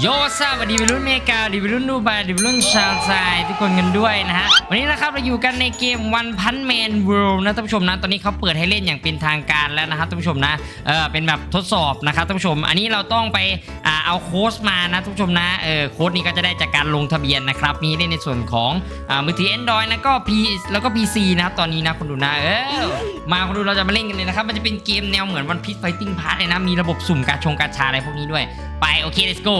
โยสวัสดีวัยรุ่นเมกาดีวัยรุ่นดูไบดีวัยรุ่นชาวไทยทุกคนกันด้วยนะฮะ วันนี้นะครับเราอยู่กันในเกม One Punch Man World นะท่านผู้ชมนะ ตอนนี้เขาเปิดให้เล่นอย่างเป็นทางการแล้วนะครับท่านผู้ชมนะ เออเป็นแบบทดสอบนะครับท่านผู้ชม อันนี้เราต้องไปอ่าเอาโค้ดมานะท่านผู้ชมนะ เออโค้ดนี้ก็จะได้จากการลงทะเบียนนะครับ มีเล่นในส่วนของอ่ามือถือ Android แล้วก็ P แล้วก็ PC นะครับตอนนี้นะคุณดูนะ เออ มาคุณดูเราจะมาเล่นกันเลยนะครับ มันจะเป็นเกมแนวเหมือน One Piece Fighting Pass เลยนะ มีระบบสุ่มการชงการชาอะไรพวกนี้ด้วย ไป โอเค let's go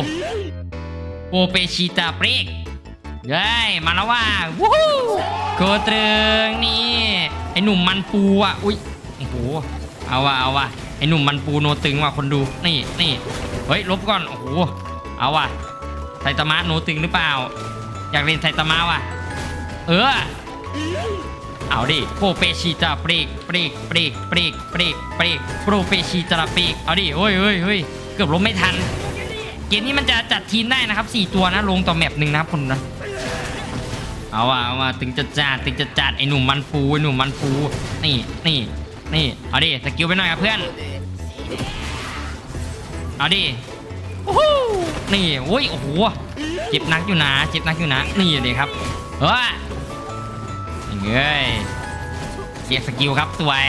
โอเปชิตาเปรกเย้ยมาแล้วว่าวู้ฮู้โกเตรึงนี่ ไอหนุ่มมันปูอะ อุ้ยโอ้โหเอาว่ะเอาว่ะไอหนุ่มมันปูโนตึงว่ะคนดูนี่นี่เฮ้ยลบก่อนโอ้โหเอาว่ะไทตามะโนตึงหรือเปล่า อยากเรียนไทตามะว่ะ เออเอาดิโปเปชิตาเปรกเปรกเปรกเปรกเปรกเปรกโปรเปชิตาเปรกเอาดิเฮ้ยเฮ้ยเฮ้ยเกือบลบไม่ทัน เกมนี้มันจะจัดทีมได้นะครับ4ตัวนะลงต่อแมปหนึ่งนะครับคุณนะเอาว่ะเอาว่ะตึงจะจัดตึงจะจัดไอ้หนุ่มมันปูไอ้หนุ่มมันปูนี่นี่นี่เอาดิสกิลไปหน่อยครับเพื่อนเอาดิโอ้โหนี่โอ้ยโอ้โหเจ็บนักอยู่นะเจ็บนักอยู่นะนี่เลยครับเฮ้ยเงยเกียสกิลครับสวย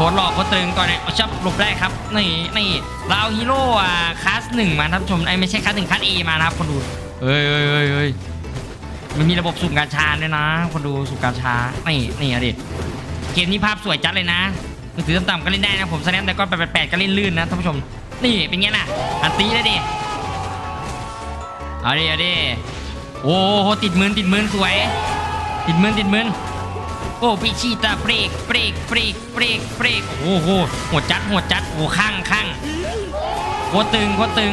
คตรหล่อโคตรตึงก่อนเนี่ยเอาชับหลบได้ครับนี่นี่เราเอาฮีโร่อะคลาสหนึ่งมาท่านผู้ชมไอ้ยไม่ใช่คลาสหนึ่งคลาสเอมานะครับคนดูเฮ้ยเฮ้ยเฮ้ยเฮ้ยมันมีระบบสุ่มกาชาด้วยนะ คนดูสุ่มกาชานี่นี่อะดิเกมนี้ภาพสวยจัดเลยนะมือถือต่ำๆก็เล่นได้นะผมแสดงแต่ก็แปดแปดก็เล่นลื่นนะท่านผู้ชม นี่เป็นไงน่ะอันตีได้ดิเอาดิเอาดิโอ้โหติดมือติดมือสวย ติดมือติดมือ โอ้พิชิตาเบรกเบรกเบรกเบรกเบรกโอ้โหหัวจัดหัวจัดโอ้ข้างข้างโคตรตึงโคตรตึง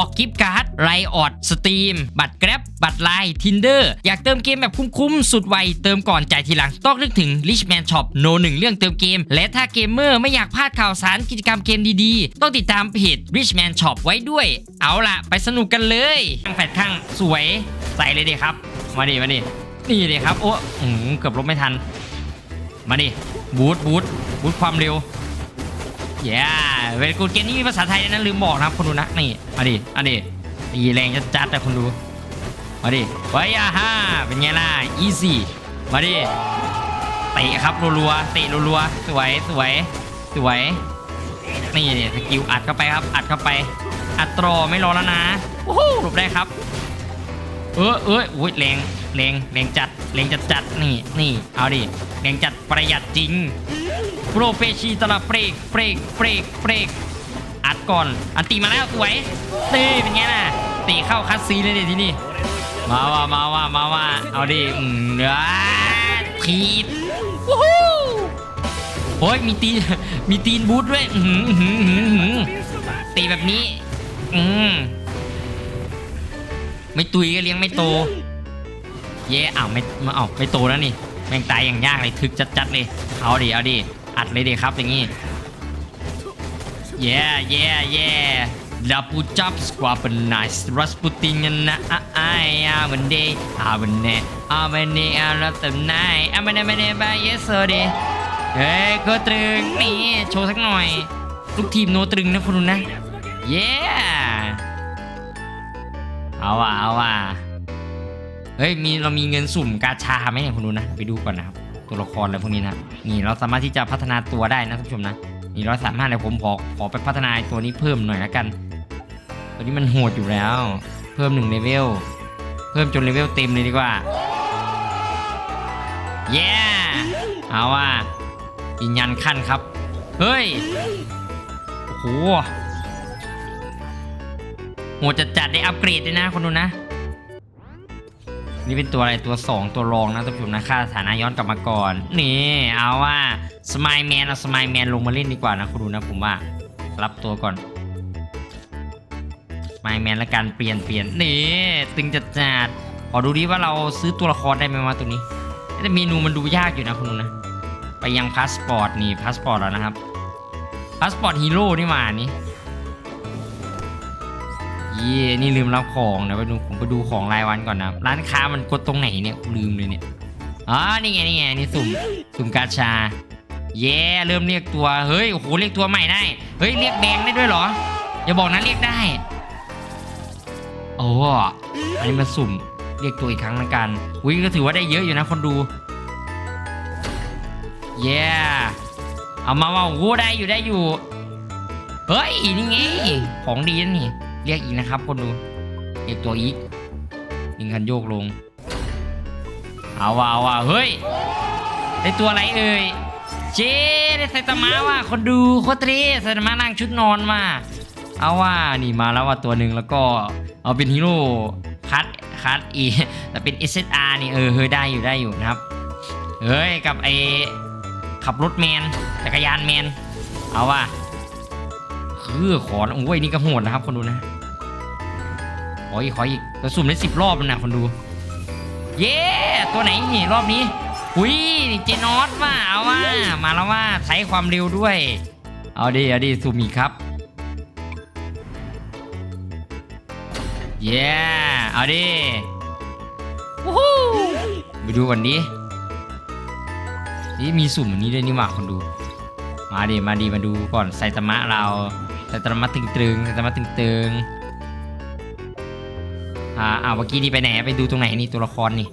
อกกิฟต์การ์ดไรออดสตรีมบัตรแกร็บบัตรไลน์ทินเดอร์อยากเติมเกมแบบคุ้มๆ สุดไว เติมก่อนจ่ายทีหลัง ต้องนึกถึง Richman Shop โนหนึ่งเรื่องเติมเกม และถ้าเกมเมอร์ไม่อยากพลาดข่าวสารกิจกรรมเกมดีๆ ต้องติดตามเพจ Richman Shop ไว้ด้วย เอาล่ะ ไปสนุกกันเลยข้างแฟดข้างสวยใส่เลยดิครับ มาดิมาดินี่ดิครับโอ้เกือบลบไม่ทัน มาดิบูทบูทบูทความเร็ว เย้เวลกูเกมนี้มีภาษาไทยด้วยนะลืมบอกนะครับคนดูนะนี่มาดิมาดิตีแรงจะจัดแต่คนดูมาดิไว้อาฮ่าเป็นไงล่ะอีซี่มาดิเตะครับรัวๆเตะรัวๆสวยสวยสวยนี่เนี่ยสกิลอัดเข้าไปครับ อัดเข้าไป อัดตรอไม่รอแล้วนะโอ้โหหลบได้ครับ เออเอออุ้ยแรงแรงแรงจัดแรงจัดจัดนี่นี่เอาดิแรงจัดประหยัดจริง โปรเฟชีตลาเปรกเปรกเปรกเปรกอัดก่อน อันตีมาแล้วสวยตีเป็นไงน่ะตีเข้าคัดซีเลยดิที่นี่ มาว่ามาว่ามาว่าเอาดิอืมเดี๋ยวทีบวู้ฮู้โอ้ยมีตีนมีตีนบูทด้วยอื้อหืออื้อหืออื้ออตีแบบนี้ อืมไม่ตุยก็เลี้ยงไม่โต เย่อ้าวไม่มาอ้าวไม่โตแล้วนี่ แม่งตายอย่างยากเลยทึกจัดๆเลย เอาดิเอาดิอัดเลยดิครับอย่างงี้เย่เย่เย่ดาปูจับสควาเป็นไนส์รัสปูติงนะอะไอ้อาวันเดย์อาวันเนอาวันเนอารับเต็มไนอาวันเน่วันเนบายเยสโซดีเฮ้ยก็ตรึงนี่โชว์สักหน่อยลูกทีมโนตรึงนะคุณนะเย่เอาว่ะเอาว่ะ เฮ้ยมีเรามีเงินสุ่มกาชาไหมเนี่ยคุณดูนะไปดูก่อนนะครับตัวละครอะไรพวกนี้นะนี่เราสามารถที่จะพัฒนาตัวได้นะท่านผู้ชมนะนี่เราสามารถเลยผมขอขอไปพัฒนาตัวนี้เพิ่มหน่อยละกัน ตัวนี้มันโหดอยู่แล้ว เพิ่มหนึ่งเลเวลเพิ่มจนเลเวลเต็มเลยดีกว่าเย้เอาว่ะยืนยันขั้นครับ เฮ้ยโอ้โหโหจะจัดได้อัปเกรดด้วยนะคนดูนะ นี่เป็นตัวอะไรตัว 2 ตัวรองนะท่านผู้ชมนะค่าฐานะย้อนกลับมาก่อน นี่ เอาว่าสมายแมนเอาสมายแมนลงมาเล่นดีกว่านะคุณดูนะผมว่ารับตัวก่อนไมแมนละกันเปลี่ยนเปลี่ยนนี่ตึงจัดจัดขอดูดิว่าเราซื้อตัวละครได้ไหมวะตัวนี้ แต่เมนูมันดูยากอยู่นะคุณดูนะ ไปยังพาสปอร์ตนี่พาสปอร์ตแล้วนะครับพาสปอร์ตฮีโร่นี่มานี่ เย่นี่ลืมรับของเดี๋ยวไปดูผมไปดูของรายวันก่อนนะ ร้านค้ามันกดตรงไหนเนี่ยลืมเลยเนี่ย อ๋อ นี่ไงนี่ไงนี่สุ่ม สุ่มกาชา เย่เริ่มเรียกตัว เฮ้ย โอ้โห เรียกตัวใหม่ได้ เฮ้ย เรียกแบงได้ด้วยเหรอ อย่าบอกนะเรียกได้ โอ้อันนี้มาสุ่ม เรียกตัวอีกครั้งละกัน อุ้ยก็ถือว่าได้เยอะอยู่นะคนดู เย้เอามาว่าโอ้ได้อยู่ได้อยู่ เฮ้ย นี่ไง ของดีนี่ เรียกอีกนะครับ คนดูเรียกตัวอีกยิงคันโยกลง เอาว่ะเอาว่ะเฮ้ย ได้ตัวอะไรเอ่ยเจ๊ได้ไซตามะว่ะคนดูโคตรเท่ไซตามะนั่งชุดนอนมาเอาว่านี่มาแล้วว่าตัวหนึ่งแล้วก็เอาเป็นฮีโร่คัดคัดอีแต่เป็น SSR นี่เออเฮ้ยได้อยู่ได้อยู่นะครับเฮ้ยกับไอขับรถแมนจักรยานแมนเอาว่ะคือขอนโอ้ยนี่ก็โหดนะครับคนดูนะ ขออีกขออีกกระสุ่มได้สิบรอบแล้วนะคนดู เย้ตัวไหนนี่รอบนี้หุยเจนอสว่าเอาว่ามาแล้วว่าใช้ความเร็วด้วย เอาดิเอาดิสุ่มอีกครับเย้เอาดิวู้ฮู้ไปดูก่อนดินี่มีสุ่มอันนี้ด้วยนี่หว่าคนดู มาดิมาดิมาดูก่อนไซตามะเราไซตามะตึงตึงไซตามะตึงตึงๆาอ้าวเมื่อกี้นี่ไปไหนไปดูตรงไหนนี่ตัวละครนี่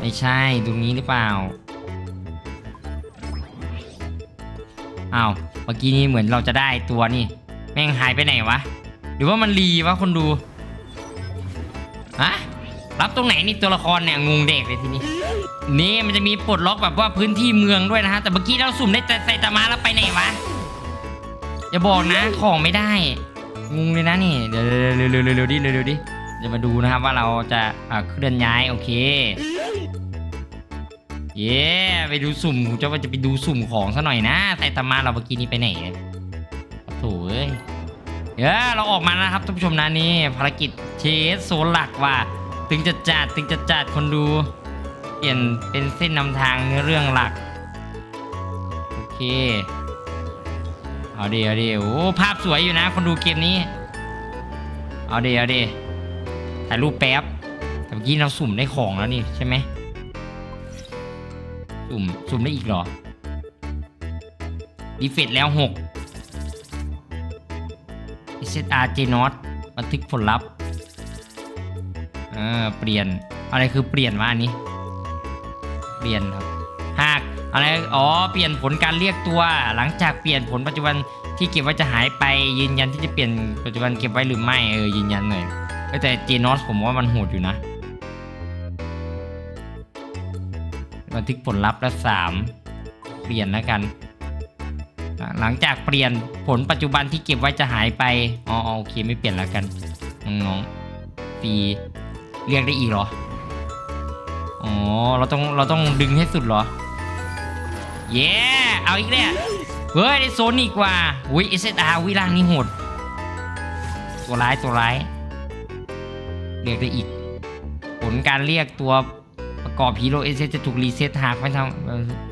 ไม่ใช่ตรงนี้หรือเปล่าอ้าวเมื่อกี้นี้เหมือนเราจะได้ตัวนี่ แม่งหายไปไหนวะ หรือว่ามันรีวะคนดูฮะรับตรงไหนนี่ตัวละครเนี่ยงงเด็กเลยทีนี้นี่มันจะมีปลดล็อกแบบว่าพื้นที่เมืองด้วยนะฮะแต่เมื่อกี้เราสุ่มได้แต่ไซตามะแล้วไปไหนวะอย่าบอกนะของไม่ได้ งงเลยนะนี่ เดี๋ยวเร็วเร็วเร็วเร็วดิเร็วเร็วดิจะมาดูนะครับว่าเราจะอ่าเคลื่อนย้ายโอเค เย้ไปดูสุ่มผมจะว่าจะไปดูสุ่มของซะหน่อยนะไซตามะเราเมื่อกี้นี้ไปไหนเนี่ยโถ่เอ้ยเดี๋ยวเราออกมาแล้วครับท่านผู้ชมนะนี่ภารกิจเชสโซนหลักว่าถึงจะจัดถึงจะจัดคนดูเปลี่ยนเป็นเส้นนำทางเนื้อเรื่องหลัก โอเค เอาดีเอาดีโอ้ภาพสวยอยู่นะ คนดูเกมนี้ เอาดีเอาดีถ่ายรูปแป๊บแต่เมื่อกี้เราสุ่มได้ของแล้วนี่ใช่ไหมสุ่มสุ่มได้อีกเหรอดีเฟตแล้วหก SSR J n o t บันทึกผลลัพธ์เออเปลี่ยนอะไรคือเปลี่ยนวะอันนี้ เปลี่ยนครับหาก อะไร อ๋อ เปลี่ยนผลการเรียกตัว หลังจากเปลี่ยนผลปัจจุบันที่เก็บไว้จะหายไป ยืนยันที่จะเปลี่ยนปัจจุบันเก็บไว้หรือไม่ เออ ยืนยันหน่อยแต่ J n o t ผมว่ามันโหดอยู่นะ บันทึกผลลัพธ์ละสาม เปลี่ยนแล้วกัน หลังจากเปลี่ยนผลปัจจุบันที่เก็บไว้จะหายไป อ๋ออ๋อโอเคไม่เปลี่ยนแล้วกันน้องๆปีเรียกได้อีกเหรอ อ๋อ เราต้อง เราต้องดึงให้สุดเหรอ เย้เอาอีกแล้วเฮ้ยได้โซนอีกว่าอุ้ย SSR วิล่างนี่โหดตัวร้ายตัวร้ายเรียกได้อีก ผลการเรียกตัวประกอบฮีโร่เอเจะถูกรีเซ็ตหากไม่ทำ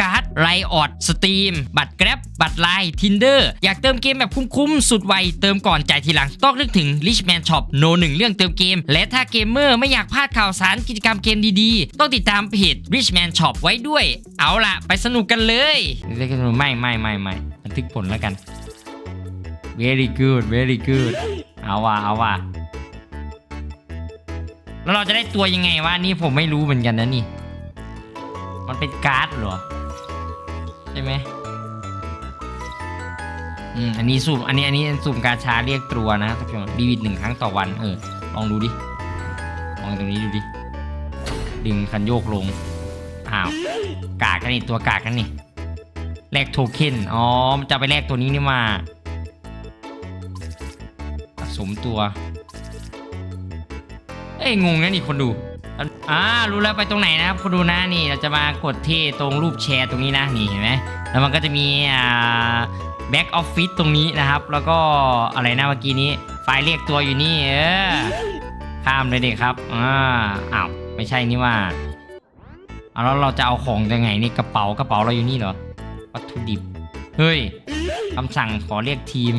การ์ดไรออดสตรีมบัตรแกร็บบัตรไลน์ทินเดอร์อยากเติมเกมแบบคุ้มๆ สุดไว เติมก่อนจ่ายทีหลัง ต้องนึกถึง Richman Shop โนหนึ่งเรื่องเติมเกม และถ้าเกมเมอร์ไม่อยากพลาดข่าวสารกิจกรรมเกมดีๆ ต้องติดตามเพจ Richman Shop ไว้ด้วย เอาล่ะ ไปสนุกกันเลยไม่ไม่ไม่ไม่บันทึกผลแล้วกัน very good very good เอาว่ะเอาว่ะแล้วเราจะได้ตัวยังไงวะนี่ผมไม่รู้เหมือนกันนะนี่ มันเป็นการ์ดเหรอ ใช่ไหมอืมอันนี้สุ่มอันนี้อันนี้สุ่มกาชาเรียกตัวนะท่านผู้ชมดีวิดหนึ่งครั้งต่อวัน เออ ลองดูดิ ลองตรงนี้ดูดิ ดึงคันโยกลง อ้าว กากกันนี่ตัวกากกันนี่ แลกโทเค็น อ๋อ มันจะไปแลกตัวนี้นี่มาสมตัว เอ้ยงงนะนี่คนดู อ่ารู้แล้วไปตรงไหนนะครับคนดูนะนี่เราจะมากดที่ตรงรูปแชร์ตรงนี้นะนี่เห็นไหมแล้วมันก็จะมีอ่าแบ็กออฟฟิศตรงนี้นะครับ แล้วก็อะไรนะเมื่อกี้นี้ ไฟล์เรียกตัวอยู่นี่เออข้ามเลยเด็กครับอ่าอ้าวไม่ใช่นี่ว่าเอาแล้วเราจะเอาของยังไงนี่กระเป๋ากระเป๋าเราอยู่นี่เหรอวัตถุดิบเฮ้ยคำสั่งขอเรียกทีม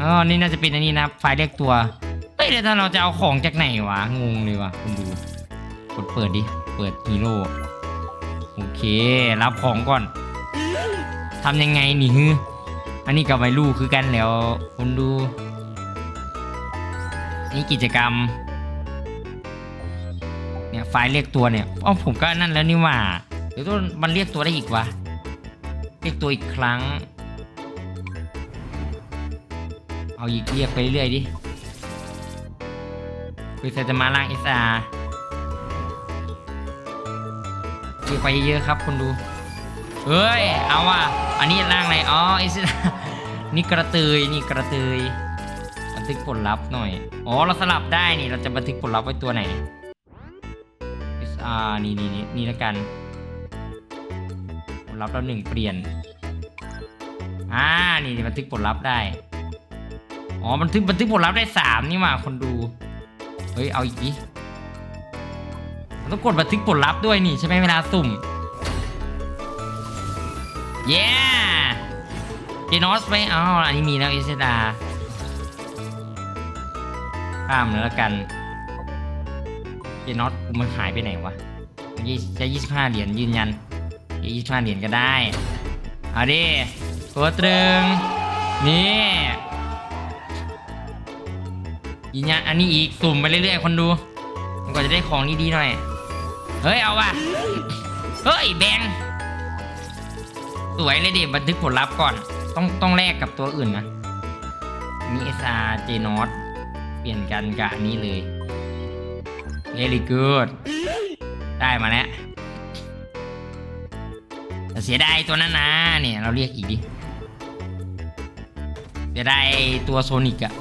อ๋อนี่น่าจะเป็นอันนี้นะไฟล์เรียกตัว เฮ้ยวถ้าเราจะเอาของจากไหนวะ งงเลยวะคุณดู กดเปิดดิ เปิดฮีโร่ โอเค รับของก่อน ทำยังไงนี่ฮืออันนี้กับไม่รู้คือกันแล้วคุณดู นี่กิจกรรม เนี่ยไฟล์เรียกตัวเนี่ยอ๋อผมก็นั่นแล้วนี่ว่าเดี๋ยวต้องมันเรียกตัวได้อีกวะ เรียกตัวอีกครั้ง เอาอีกเรียกไปเรื่อยๆ ดิคือจะมาล่างเอสอาเรีไปเยอะๆครับคุณดู เฮ้ย เอาว่ะ อันนี้ล่างอะไร อ๋อเอสานี่กระเตยนี่กระเตยบันทึกผลลัพธ์หน่อย อ๋อ เราสลับได้นี่ เราจะบันทึกผลลัพธ์ไว้ตัวไหน SR นี่นี่นี่นี่แล้วกัน ผลลัพธ์เราหนึ่งเปลี่ยน อ่า นี่บันทึกผลลัพธ์ได้ อ๋อ บันทึกบันทึกผลลัพธ์ได้สามนี่หว่าคนดู ฮ้ยเอาอีกดิเราต้องกดบันทึกผลลัพธ์ด้วยนี่ใช่ไหมเวลาสุ่มเย้เจนอสไปอ๋ออันนี้มีแล้วเอสดาข้ามแล้วกันเจนอตมันหายไปไหนวะยี่จะยี่สิบห้าเหรียญยืนยันยี่สิบห้าเหรียญก็ได้เอาดิตัวตรึงนี่ ยืนยันอันนี้อีกสุ่มไปเรื่อยๆคนดูมันก็จะได้ของดีๆหน่อย เฮ้ยเอาว่ะ เฮ้ยแบงสวยเลยดิบันทึกผลลัพธ์ก่อน ต้องต้องแลกกับตัวอื่นนะอันนี่ SR J n o t เปลี่ยนกันกับอันนี้เลย very good ได้มาแล้วแต่เสียดายตัวนั้นนะเนี่ยเราเรียกอีกดิเสียดายตัวโซนิกอะ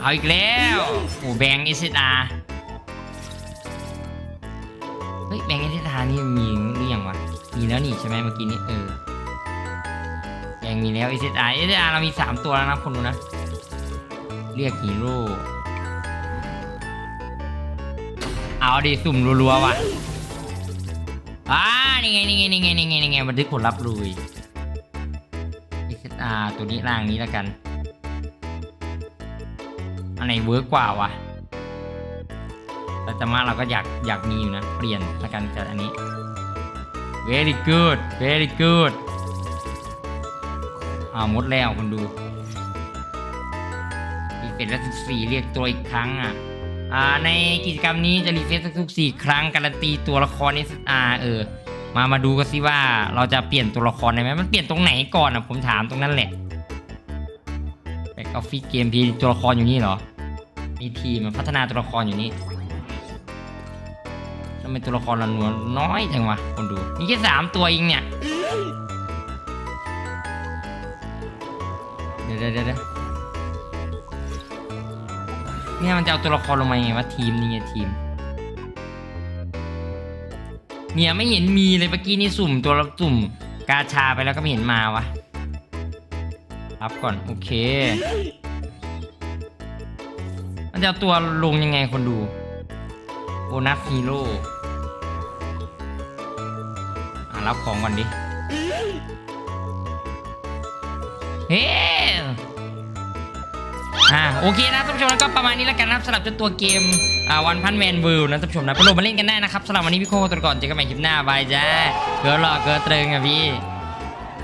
เอาอีกแล้วโอ้แบง SSR เฮ้ยแบง SSR นี่มีหรือยังวะมีแล้วนี่ใช่ไหมเมื่อกี้นี้เออแบงมีแล้ว SSR SSR เรามี3ตัวแล้วนะคนดูนะ เรียกฮีโร่เอาดิสุ่มรัวๆว่ะอ่านี่ไงนี่ไงนี่ไงนี่ไงนี่ไงบันทึกผลลัพธ์ลุย XR ตัวนี้ล่างนี้แล้วกัน อันไหนเวิร์กกว่าวะแต่จะมาเราก็อยากอยากมีอยู่นะ เปลี่ยนล้วกันจากอันนี้ very good very good อ่าหมดแล้วคุณดูรีเฟรชละสิบสี่เรียกตัวอีกครั้งอะอ่าในกิจกรรมนี้จะรีเฟรชทุกสี่ครั้งการันตีตัวละคร SR เออ มามาดูกันสิว่าเราจะเปลี่ยนตัวละครได้ไหมมันเปลี่ยนตรงไหนก่อนอะผมถามตรงนั้นแหละแบ็กออฟฟิศเกมพีตัวละครอยู่นี่เหรอ มีทีมมันพัฒนาตัวละครอยู่นี่ทำไมตัวละครเราหนวลน้อยจังวะคนดูมีแค่สามตัวเองเนี่ยเดี๋ยวเดี๋ยวเดี๋ยวเนี่ยมันจะเอาตัวละครลงมาไงวะทีมนี่ไงทีม เนี่ยไม่เห็นมีเลยเมื่อกี้นี่สุ่มตัวละสุ่มกาชาไปแล้วก็ไม่เห็นมาวะรับก่อนโอเค จะเอาตัวลงยังไงคนดู โบนัสฮีโร่อะรับของก่อนดิ เฮ้อ่าโอเคนะท่านผู้ชมแล้วก็ประมาณนี้แล้วกันนะครับสำหรับจตัวเกมอ่าวันพันแมนวิลนะท่านผู้ชมนะไปโหลดมาเล่นกันได้นะครับสำหรับวันนี้พี่โคตัวก่อนเจอกันใหม่คลิปหน้าบายจ้าเกิร์ลหล่อเกิร์ลเตรงอะพี่